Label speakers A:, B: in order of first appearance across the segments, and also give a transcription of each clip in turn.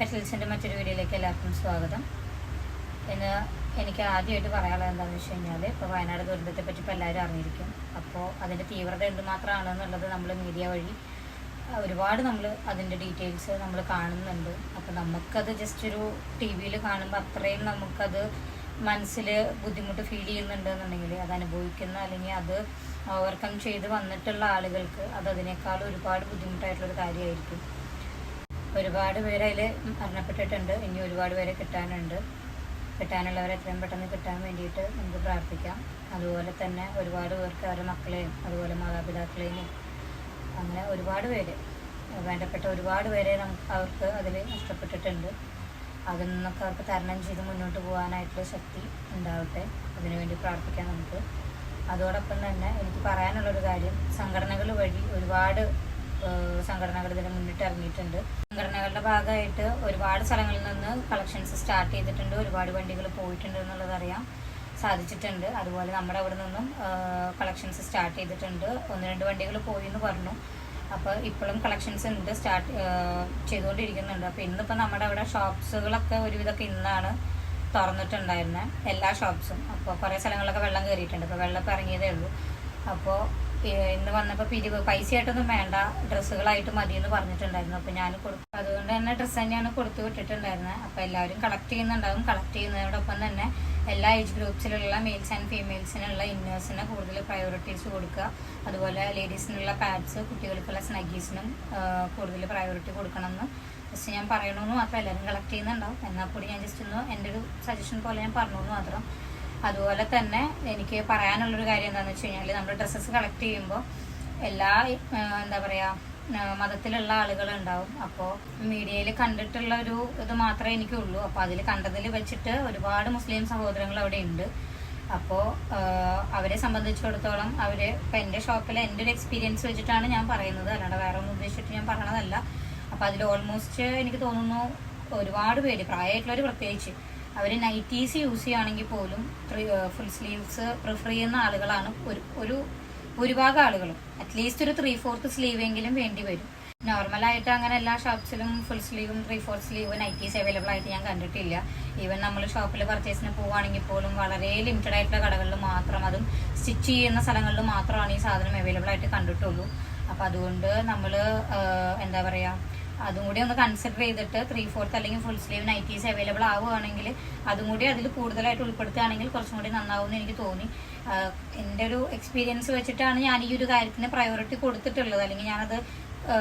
A: പെറ്റൽസിന്റെ മറ്റൊരു വീഡിയോയിലേക്ക് എല്ലാവർക്കും സ്വാഗതം. ഇന്ന് എനിക്ക് ആദ്യമായിട്ട് പറയാനുള്ളത് എന്താണെന്ന് വെച്ച് കഴിഞ്ഞാൽ ഇപ്പോൾ വയനാട് ദുരന്തത്തെപ്പറ്റി ഇപ്പോൾ എല്ലാവരും അറിഞ്ഞിരിക്കും. അപ്പോൾ അതിന്റെ തീവ്രത എന്തുമാത്രമാണെന്നുള്ളത് നമ്മൾ മീഡിയ വഴി ഒരുപാട് നമ്മൾ അതിന്റെ ഡീറ്റെയിൽസ് നമ്മൾ കാണുന്നുണ്ട്. അപ്പോൾ നമുക്കത് ജസ്റ്റ് ഒരു ടി വിയിൽ കാണുമ്പോൾ അത്രയും നമുക്കത് മനസ്സിൽ ബുദ്ധിമുട്ട് ഫീൽ ചെയ്യുന്നുണ്ട് എന്നുണ്ടെങ്കിൽ അത് അനുഭവിക്കുന്ന അല്ലെങ്കിൽ അത് ഓവർകം ചെയ്ത് വന്നിട്ടുള്ള ആളുകൾക്ക് അത് അതിനേക്കാൾ ഒരുപാട് ബുദ്ധിമുട്ടായിട്ടുള്ളൊരു കാര്യമായിരിക്കും. ഒരുപാട് പേര് അതിൽ മരണപ്പെട്ടിട്ടുണ്ട്. ഇനി ഒരുപാട് പേരെ കിട്ടാനുണ്ട്. കിട്ടാനുള്ളവരെ എത്രയും പെട്ടെന്ന് കിട്ടാൻ വേണ്ടിയിട്ട് നമുക്ക് പ്രാർത്ഥിക്കാം. അതുപോലെ തന്നെ ഒരുപാട് പേർക്ക് അവരുടെ മക്കളെയും അതുപോലെ മാതാപിതാക്കളെയും അങ്ങനെ ഒരുപാട് പേര് വേണ്ടപ്പെട്ട ഒരുപാട് പേരെ നമുക്ക് അവർക്ക് അതിൽ നഷ്ടപ്പെട്ടിട്ടുണ്ട്. അതിൽ നിന്നൊക്കെ അവർക്ക് തരണം ചെയ്ത് മുന്നോട്ട് പോകാനായിട്ടുള്ള ശക്തി ഉണ്ടാവട്ടെ. അതിനുവേണ്ടി പ്രാർത്ഥിക്കാം നമുക്ക്. അതോടൊപ്പം തന്നെ എനിക്ക് പറയാനുള്ളൊരു കാര്യം സംഘടനകൾ വഴി ഒരുപാട് സംഘടനകൾ മുന്നിട്ട് ഇറങ്ങിയിട്ടുണ്ട്. സംഘടനകളുടെ ഭാഗമായിട്ട് ഒരുപാട് സ്ഥലങ്ങളിൽ നിന്ന് കളക്ഷൻസ് സ്റ്റാർട്ട് ചെയ്തിട്ടുണ്ട്. ഒരുപാട് വണ്ടികൾ പോയിട്ടുണ്ട് എന്നുള്ളത് അറിയാം സാധിച്ചിട്ടുണ്ട്. അതുപോലെ നമ്മുടെ അവിടെ നിന്നും കളക്ഷൻസ് സ്റ്റാർട്ട് ചെയ്തിട്ടുണ്ട്. ഒന്ന് രണ്ട് വണ്ടികൾ പോയി എന്ന് പറഞ്ഞു. അപ്പോൾ ഇപ്പോഴും കളക്ഷൻസ് ഉണ്ട് സ്റ്റാർട്ട് ചെയ്തുകൊണ്ടിരിക്കുന്നുണ്ട്. അപ്പോൾ ഇന്നിപ്പോൾ നമ്മുടെ അവിടെ ഷോപ്സുകളൊക്കെ ഒരുവിധമൊക്കെ ഇന്നാണ് തുറന്നിട്ടുണ്ടായിരുന്നത് എല്ലാ ഷോപ്സും അപ്പോൾ കുറേ സ്ഥലങ്ങളിലൊക്കെ വെള്ളം കയറിയിട്ടുണ്ട് അപ്പോൾ വെള്ളം ഇപ്പോൾ ഇറങ്ങിയതേ ഉള്ളൂ. അപ്പോൾ ഇന്ന് വന്നപ്പോൾ പിരിവ് പൈസയായിട്ടൊന്നും വേണ്ട. ഡ്രസ്സുകളായിട്ട് മതി എന്ന് പറഞ്ഞിട്ടുണ്ടായിരുന്നു. അപ്പോൾ ഞാൻ കൊടുത്തു അതുകൊണ്ട് തന്നെ ഡ്രസ്സ് തന്നെയാണ് കൊടുത്തു വിട്ടിട്ടുണ്ടായിരുന്നത് അപ്പോൾ എല്ലാവരും കളക്ട് ചെയ്യുന്നുണ്ടാവും. കളക്ട് ചെയ്യുന്നതോടൊപ്പം തന്നെ എല്ലാ ഏജ് ഗ്രൂപ്പ്സിലുള്ള മെയിൽസ് ആൻഡ് ഫീമെയിൽസിനുള്ള ഇന്നേഴ്സിന് കൂടുതൽ പ്രയോറിറ്റീസ് കൊടുക്കുക. അതുപോലെ ലേഡീസിനുള്ള പാഡ്സ് കുട്ടികൾക്കുള്ള സ്നഗീസിനും കൂടുതൽ പ്രയോറിറ്റി കൊടുക്കണമെന്ന് ജസ്റ്റ് ഞാൻ പറയണമെന്ന് മാത്രം എല്ലാവരും കളക്ട് ചെയ്യുന്നുണ്ടാവും. എന്നാൽ കൂടി ഞാൻ ജസ്റ്റ് ഒന്ന് എന്റെ ഒരു സജഷൻ പോലെ ഞാൻ പറഞ്ഞു മാത്രം. അതുപോലെ തന്നെ എനിക്ക് പറയാനുള്ളൊരു കാര്യം എന്താണെന്ന് വെച്ച് കഴിഞ്ഞാൽ നമ്മൾ ഡ്രസ്സസ് കളക്ട് ചെയ്യുമ്പോൾ എല്ലാ എന്താ പറയുക മതത്തിലുള്ള ആളുകളുണ്ടാവും അപ്പോൾ മീഡിയയിൽ കണ്ടിട്ടുള്ള ഒരു ഇത് മാത്രമേ എനിക്കുള്ളൂ. അപ്പോൾ അതിൽ കണ്ടതിൽ വെച്ചിട്ട് ഒരുപാട് മുസ്ലിം സഹോദരങ്ങൾ അവിടെ ഉണ്ട്. അപ്പോൾ അവരെ സംബന്ധിച്ചിടത്തോളം അവർ ഇപ്പം എന്റെ ഷോപ്പിൽ എന്റെ ഒരു എക്സ്പീരിയൻസ് വെച്ചിട്ടാണ് ഞാൻ പറയുന്നത്. അല്ലാണ്ട് വേറെ ഒന്നും ഉദ്ദേശിച്ചിട്ട് ഞാൻ പറയണതല്ല അപ്പോൾ അതിൽ ഓൾമോസ്റ്റ് എനിക്ക് തോന്നുന്നു ഒരുപാട് പേര് പ്രായമായിട്ടുള്ളവർ പ്രത്യേകിച്ച് അവർ നൈറ്റീസ് യൂസ് ചെയ്യുകയാണെങ്കിൽ പോലും ഫുൾ സ്ലീവ്സ് പ്രിഫർ ചെയ്യുന്ന ആളുകളാണ് ഒരു ഒരു ഭൂരിഭാഗം ആളുകളും. അറ്റ്ലീസ്റ്റ് ഒരു ത്രീ ഫോർത്ത് സ്ലീവ് എങ്കിലും വേണ്ടി വരും. നോർമലായിട്ട് അങ്ങനെ എല്ലാ ഷോപ്സിലും full സ്ലീവും three fourth sleeve nighties available ആയിട്ട് ഞാൻ കണ്ടിട്ടില്ല. ഈവൻ നമ്മൾ ഷോപ്പിൽ പർച്ചേസിന് പോവുകയാണെങ്കിൽ പോലും വളരെ ലിമിറ്റഡ് ആയിട്ടുള്ള കടകളിൽ മാത്രം അതും സ്റ്റിച്ച് ചെയ്യുന്ന സ്ഥലങ്ങളിൽ മാത്രമാണ് ഈ സാധനം അവൈലബിൾ ആയിട്ട് കണ്ടിട്ടുള്ളൂ. അപ്പം അതുകൊണ്ട് നമ്മൾ എന്താ പറയുക അതും കൂടി ഒന്ന് കൺസിഡർ ചെയ്തിട്ട് ത്രീ ഫോർത്ത് അല്ലെങ്കിൽ ഫുൾ സ്ലീവ് നൈറ്റീസ് അവൈലബിൾ ആവുകയാണെങ്കിൽ അതും കൂടി അതിൽ കൂടുതലായിട്ട് ഉൾപ്പെടുത്തുകയാണെങ്കിൽ കുറച്ചും കൂടി നന്നാവും എനിക്ക് തോന്നി. എന്റെ ഒരു എക്സ്പീരിയൻസ് വെച്ചിട്ടാണ് ഞാൻ ഈ ഒരു കാര്യത്തിന് പ്രയോറിറ്റി കൊടുത്തിട്ടുള്ളത്. അല്ലെങ്കിൽ ഞാനത്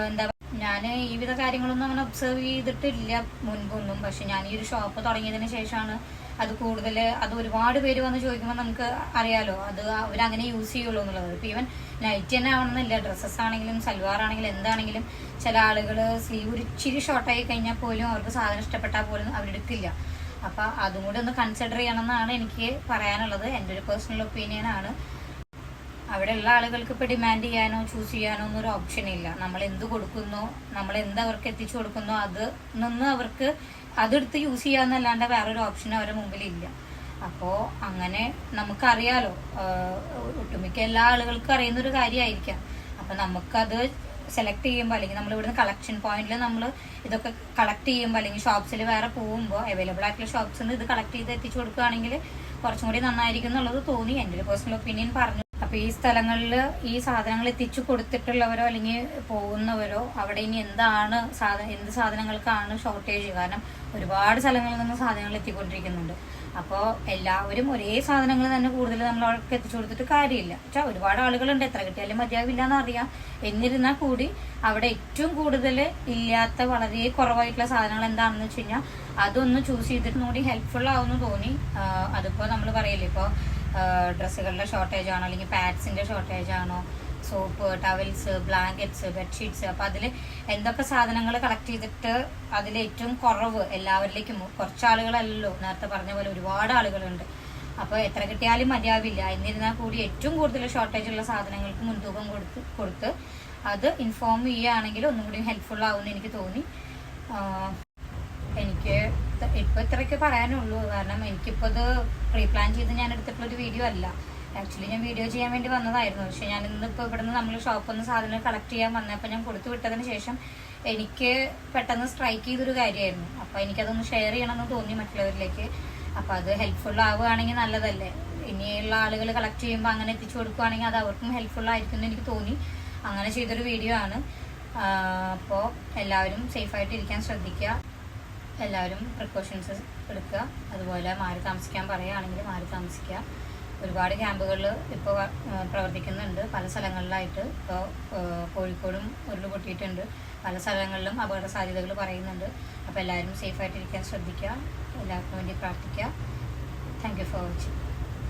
A: എന്താ ഞാൻ ഈ വിധ കാര്യങ്ങളൊന്നും അങ്ങനെ ഒബ്സർവ് ചെയ്തിട്ടില്ല മുൻപൊന്നും. പക്ഷെ ഞാൻ ഈ ഒരു ഷോപ്പ് തുടങ്ങിയതിന് ശേഷമാണ് അത് കൂടുതൽ അത് ഒരുപാട് പേര് വന്ന് ചോദിക്കുമ്പോൾ നമുക്ക് അറിയാലോ അത് അവരങ്ങനെ യൂസ് ചെയ്യുള്ളൂ എന്നുള്ളത്. ഇപ്പം ഈവൻ നൈറ്റ് തന്നെ ആവണമെന്നില്ല. ഡ്രസ്സസ് ആണെങ്കിലും സൽവാർ ആണെങ്കിലും എന്താണെങ്കിലും ചില ആളുകൾ സ്ലീവ് ഒരു ഇച്ചിരി ഷോർട്ടായി കഴിഞ്ഞാൽ പോലും അവർക്ക് സാധനം ഇഷ്ടപ്പെട്ടാൽ പോലും അവരെടുക്കില്ല അപ്പം അതും കൂടി ഒന്ന് കൺസിഡർ ചെയ്യണം എന്നാണ് എനിക്ക് പറയാനുള്ളത്. എന്റെ ഒരു പേഴ്സണൽ ഒപ്പീനിയൻ ആണ്. അവിടെയുള്ള ആളുകൾക്ക് ഇപ്പോൾ ഡിമാൻഡ് ചെയ്യാനോ ചൂസ് ചെയ്യാനോ ഒന്നും ഒരു ഓപ്ഷൻ ഇല്ല. നമ്മൾ എന്ത് കൊടുക്കുന്നു നമ്മൾ എന്ത് അവർക്ക് എത്തിച്ചു കൊടുക്കുന്നു അത് നിന്ന് അവർക്ക് അതെടുത്ത് യൂസ് ചെയ്യാന്നല്ലാണ്ട് വേറൊരു ഓപ്ഷൻ അവരുടെ മുമ്പിൽ ഇല്ല. അപ്പോ അങ്ങനെ നമുക്കറിയാലോ ഒട്ടുമിക്ക എല്ലാ ആളുകൾക്കും അറിയുന്ന ഒരു കാര്യമായിരിക്കാം. അപ്പം നമുക്കത് സെലക്ട് ചെയ്യുമ്പോൾ അല്ലെങ്കിൽ നമ്മൾ ഇവിടുന്ന് കളക്ഷൻ പോയിന്റിൽ നമ്മൾ ഇതൊക്കെ കളക്ട് ചെയ്യുമ്പോൾ അല്ലെങ്കിൽ ഷോപ്സിൽ വേറെ പോകുമ്പോൾ അവൈലബിൾ ആയിട്ടുള്ള ഷോപ്സിൽ നിന്ന് ഇത് കളക്ട് ചെയ്ത് എത്തിച്ചു കൊടുക്കുകയാണെങ്കിൽ കുറച്ചും കൂടി നന്നായിരിക്കും എന്നുള്ളത് തോന്നി. എന്റെ ഒരു പേഴ്സണൽ ഒപ്പീനിയൻ പറഞ്ഞു. അപ്പൊ ഈ സ്ഥലങ്ങളിൽ ഈ സാധനങ്ങൾ എത്തിച്ചു കൊടുത്തിട്ടുള്ളവരോ അല്ലെങ്കിൽ പോകുന്നവരോ അവിടെ ഇനി എന്താണ് സാധനം എന്ത് സാധനങ്ങൾക്കാണ് ഷോർട്ടേജ് കാരണം ഒരുപാട് സ്ഥലങ്ങളിൽ നിന്ന് സാധനങ്ങൾ എത്തിക്കൊണ്ടിരിക്കുന്നുണ്ട്. അപ്പോൾ എല്ലാവരും ഒരേ സാധനങ്ങൾ തന്നെ കൂടുതൽ നമ്മൾ അവർക്ക് എത്തിച്ചു കൊടുത്തിട്ട് കാര്യമില്ല. പക്ഷെ ഒരുപാട് ആളുകളുണ്ട്. എത്ര കിട്ടിയാലും മതിയാവില്ല എന്നറിയാം എന്നിരുന്നാൽ കൂടി അവിടെ ഏറ്റവും കൂടുതൽ ഇല്ലാത്ത വളരെ കുറവായിട്ടുള്ള സാധനങ്ങൾ എന്താണെന്ന് വെച്ച് കഴിഞ്ഞാൽ അതൊന്ന് ചൂസ് ചെയ്തിട്ട് കൂടി ഹെൽപ്ഫുൾ ആവുമെന്ന് തോന്നി. അതിപ്പോൾ നമ്മൾ പറയില്ലേ ഇപ്പോൾ ഡ്രസ്സുകളുടെ ഷോർട്ടേജ് ആണോ? അല്ലെങ്കിൽ പാഡ്സിന്റെ ഷോർട്ടേജ് ആണോ? സോപ്പ് ടവൽസ് ബ്ലാങ്കറ്റ്സ് ബെഡ്ഷീറ്റ്സ് അപ്പൊ അതിൽ എന്തൊക്കെ സാധനങ്ങൾ കളക്ട് ചെയ്തിട്ട് അതിൽ ഏറ്റവും കുറവ് എല്ലാവരിലേക്കും? കുറച്ച് ആളുകളല്ലല്ലോ നേരത്തെ പറഞ്ഞ പോലെ ഒരുപാട് ആളുകളുണ്ട്. അപ്പോൾ എത്ര കിട്ടിയാലും മതിയാവില്ല. എന്നിരുന്നാൽ കൂടി ഏറ്റവും കൂടുതൽ ഷോർട്ടേജ് ഉള്ള സാധനങ്ങൾക്ക് മുൻതൂക്കം കൊടുത്ത് കൊടുത്ത് അത് ഇൻഫോം ചെയ്യുകയാണെങ്കിൽ ഒന്നും കൂടി ഹെൽപ്ഫുൾ ആവുമെന്ന് എനിക്ക് തോന്നി. എനിക്ക് ഇപ്പൊ ഇത്രയൊക്കെ പറയാനുള്ളൂ. കാരണം എനിക്കിപ്പോ ഇത് പ്രീ പ്ലാൻ ചെയ്ത് ഞാൻ എടുത്തിട്ടുള്ള ഒരു വീഡിയോ അല്ല. ആക്ച്വലി ഞാൻ വീഡിയോ ചെയ്യാൻ വേണ്ടി വന്നതായിരുന്നു. പക്ഷെ ഞാൻ ഇന്നിപ്പോ ഇവിടുന്ന് നമ്മൾ ഷോപ്പിൽ നിന്ന് സാധനം കളക്ട് ചെയ്യാൻ വന്നപ്പോൾ ഞാൻ കൊടുത്തു വിട്ടതിന് ശേഷം എനിക്ക് പെട്ടെന്ന് സ്ട്രൈക്ക് ചെയ്തൊരു കാര്യമായിരുന്നു അപ്പോൾ എനിക്കതൊന്ന് ഷെയർ ചെയ്യണമെന്ന് തോന്നി മറ്റുള്ളവരിലേക്ക്. അപ്പോൾ അത് ഹെൽപ്ഫുൾ ആവുകയാണെങ്കിൽ നല്ലതല്ലേ? ഇനിയുള്ള ആളുകൾ കളക്ട് ചെയ്യുമ്പോൾ അങ്ങനെ എത്തിച്ചു കൊടുക്കുകയാണെങ്കിൽ അത് അവർക്കും ഹെൽപ്ഫുൾ ആയിരിക്കും എന്ന് എനിക്ക് തോന്നി. അങ്ങനെ ചെയ്തൊരു വീഡിയോ ആണ്. അപ്പോൾ എല്ലാവരും സേഫായിട്ട് ഇരിക്കാൻ ശ്രദ്ധിക്കുക. എല്ലാവരും പ്രിക്കോഷൻസ് എടുക്കുക. അതുപോലെ മാറി താമസിക്കാൻ പറയുകയാണെങ്കിൽ മാറി താമസിക്കുക. ഒരുപാട് ക്യാമ്പുകളിൽ ഇപ്പോൾ പ്രവർത്തിക്കുന്നുണ്ട്. പല സ്ഥലങ്ങളിലായിട്ട് ഇപ്പോൾ കോഴിക്കോടും ഉരുൾ പൊട്ടിയിട്ടുണ്ട് പല സ്ഥലങ്ങളിലും അപകട സാധ്യതകൾ പറയുന്നുണ്ട്. അപ്പോൾ എല്ലാവരും സേഫായിട്ടിരിക്കാൻ ശ്രദ്ധിക്കുക. എല്ലാവർക്കും വേണ്ടി പ്രാർത്ഥിക്കുക. Thank you for watching